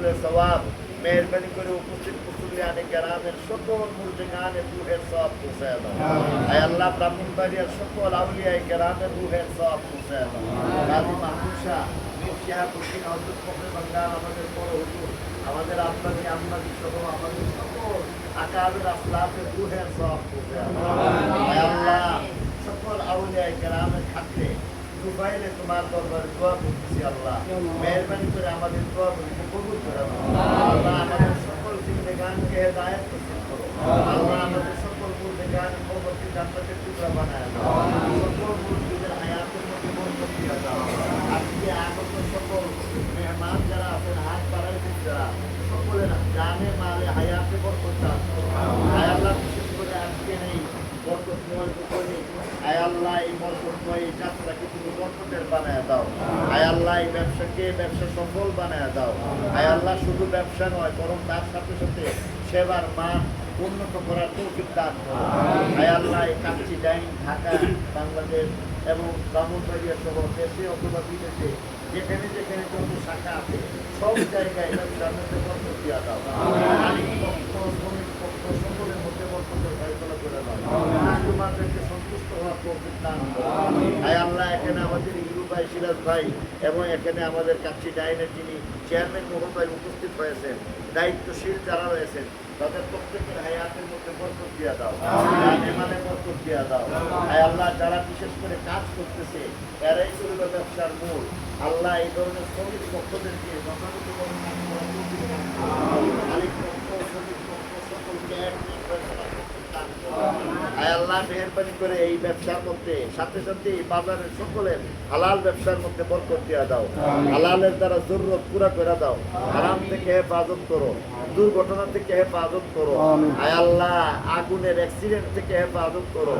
আমলের সবাব মেহরবানি করে উপস্থিত মুসলিয়ানে গ্রামের সকল মুর্জিগানে রুহের সব পৌঁছায় দাও আয় আল্লাহ ব্রাহ্মণবাড়িয়ার সকল আউলিয়ায় গ্রামের রুহের সব পৌঁছায় দাও গাজী মাহমুদ শাহ মীর শিহাবুদ্দিন হজরত ফখরে বাঙ্গাল আমাদের বড় হুজুর আমাদের আপনাদের আম্মাদি সহ আমাদের সকল আকাবের আসলাফের রুহের সব পৌঁছায় দাও আয় আল্লাহ সকল আউলিয়ায় গ্রামের থাকলে দুবাইলে তোমার দরবারে দোয়া করতেছি আল্লাহ। মেহরবানি করে আমাদের দোয়া গুলিকে কবুল করে দাও আল্লাহ। আমাদের সকল জিন্দেগানকে হেদায়েত নসিব করো আল্লাহ আমাদের সকল মুর্দেগান পরবর্তী জান্নাতের টুকরা বানায় দাও সকল মুর্দিদের হায়াতের মধ্যে বরকত দিয়ে দাও আজকে আগত সকল মেহমান যারা আছেন হাত বাড়াইছেন যারা সকলের জানে মালে হায়াতে বরকত দান করো আয় আল্লাহ বিশেষ করে আজকে নেই উপরে আয় আল্লাহ এই বরকতময় এই যাত্রাকে তুমি বরকতের বানায় দাও। আয় আল্লাহ এই ব্যবসাকে ব্যবসা সফল বানায় দাও। আয় আল্লাহ শুধু ব্যবসা নয় বরং তার সাথে সাথে সেবার মান উন্নত করার তৌফিক দান করো। আয় আল্লাহ এই কাচ্চি ডাইন ঢাকা বাংলাদেশ এবং ব্রাহ্মণবাড়িয়া সহ দেশে অথবা বিদেশে যেখানে যেখানে যত শাখা আছে সব জায়গায় ব্যবসার মধ্যে বরকত দিয়া দাও মালিক পক্ষ শ্রমিক পক্ষ সকলের মধ্যে বরকতের ফয়সলা করে দাও তোমাদেরকে সন্তুষ্ট হওয়ার তৌফিক দান করো আয় আল্লাহ এখানে আমাদের ইলু ভাই সিরাজ ভাই এবং এখানে আমাদের কাচ্চি ডাইনের যিনি চেয়ারম্যান মহোদয় উপস্থিত হয়েছেন দায়িত্বশীল যারা রয়েছেন তাদের প্রত্যেকের হায়াতের মধ্যে বরকত দিয়া দাও। মানে বরকত দিয়া দাও। আয় আল্লাহ যারা বিশেষ করে কাজ করতেছে এরাই চলবে ব্যবসার মূল। আল্লাহ এই ধরনের শ্রমিক পক্ষদেরকে সকলকে এক আল্লাহ মেহরবানি করে এই ব্যবসার মধ্যে সাথে সাথে এই বাজারের সকলের হালাল ব্যবসার মধ্যে বরকত দিয়া দাও। হালালের দ্বারা জরুরত পুরা করে দাও। হারাম থেকে হেফাজত করো। দুর্ঘটনা থেকে হেফাজত করো। আয় আল্লাহ আগুনের অ্যাক্সিডেন্ট থেকে হেফাজত করো।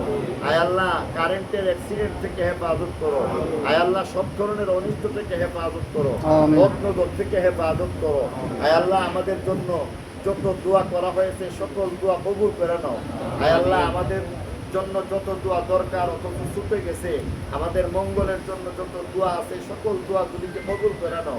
আয় আল্লাহ কারেন্টের অ্যাক্সিডেন্ট থেকে হেফাজত করো। আয় আল্লাহ সব ধরনের অনিষ্ট থেকে হেফাজত করো। রত্নদর থেকে হেফাজত করো। আয় আল্লাহ আমাদের জন্য যত দোয়া করা হয়েছে সকল দোয়া কবুল করে নাও। আয় আল্লাহ আমাদের জন্য যত দোয়া দরকার অত ছুটে গেছে। আমাদের মঙ্গলের জন্য যত দোয়া আছে সকল দোয়াগুলিকে কবুল করে নাও।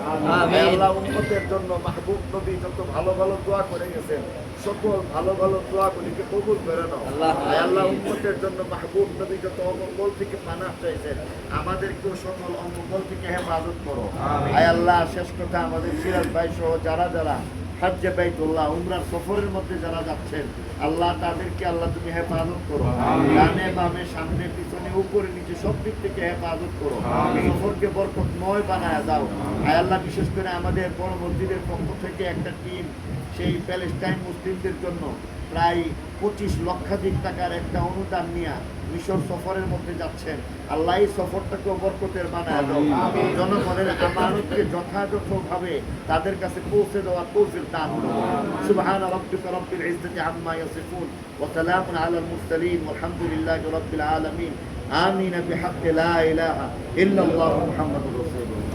আল্লাহ উন্নতের জন্য মাহবুব নবী যত ভালো ভালো দোয়া করে গেছেন সকল ভালো ভালো দোয়াগুলিকে কবুল করে নাও। আয় আল্লাহ উন্নতের জন্য মাহবুব নবী যত অমঙ্গল থেকে পানা চাইছেন আমাদেরকেও সকল অমঙ্গল থেকে হেফাজত করো। আয় আল্লাহ শেষ কথা আমাদের সিরাজ ভাই সহ যারা যারা হাজ্জে বাইতুল্লাহ উমরার সফরের মধ্যে যারা যাচ্ছেন আল্লাহ তাদেরকে আল্লাহ তুমি হেফাজত করো। ডানে বামে সামনে পিছনে উপরে নিচে সব দিক থেকে হেফাজত করো। সফরকে বরকতময় বানায় দাও আয় আল্লাহ বিশেষ করে আমাদের বড় মসজিদের পক্ষ থেকে একটা টিম সেই প্যালেস্টাইন মুসলিমদের জন্য প্রায় পঁচিশ লক্ষাধিক টাকার একটা অনুদান নিয়ে মিশর সফরের মধ্যে যাচ্ছেন। আল্লাহ এই সফরটাকেও বরকতের বানায় জনগণের আমানতকে যথাযথভাবে তাদের কাছে পৌঁছে দেওয়া তৌফিক দান সুবহান রব্বিক রব্বিল ইজ্জতি আম্মা ইয়াসিফুন ওয়া সালামুন আলাল মুরসালিন। ওয়ালহামদুলিল্লাহি রব্বিল আলামিন। আমিন। বিহাক্কি লা ইলাহা ইল্লাল্লাহু মুহাম্মাদুর রাসূলুল্লাহ।